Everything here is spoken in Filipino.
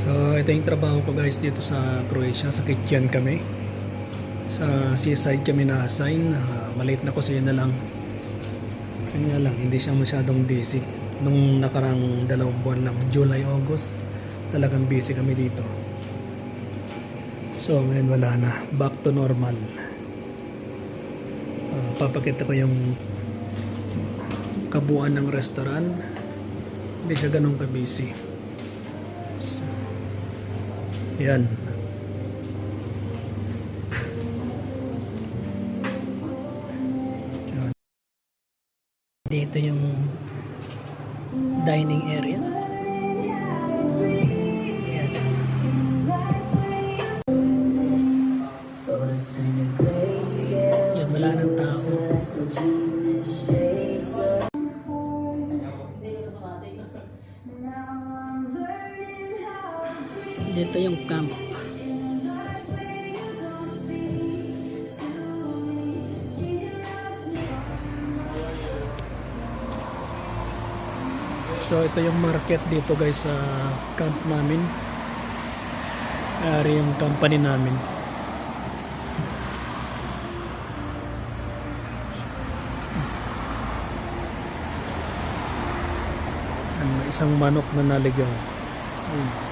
So, ito yung trabaho ko guys dito sa Croatia. Sa Kityan kami. Sa seaside kami na-assign. Uh, maliit na kasi na lang. Kanya lang, hindi siya masyadong busy. Nung nakarang dalawang buwan lang, July, August, talagang busy kami dito. So, ngayon wala na. Back to normal. Uh, papakita ko yung kabuuan ng restaurant. Hindi siya ganun ka-busy. So, yan. Dito yung dining area. Yan. Yan, wala nang tao. Dito yung camp. So ito yung market dito guys sa camp namin. Ari yung company namin. Ano, isang manok na naligaw. Ayun.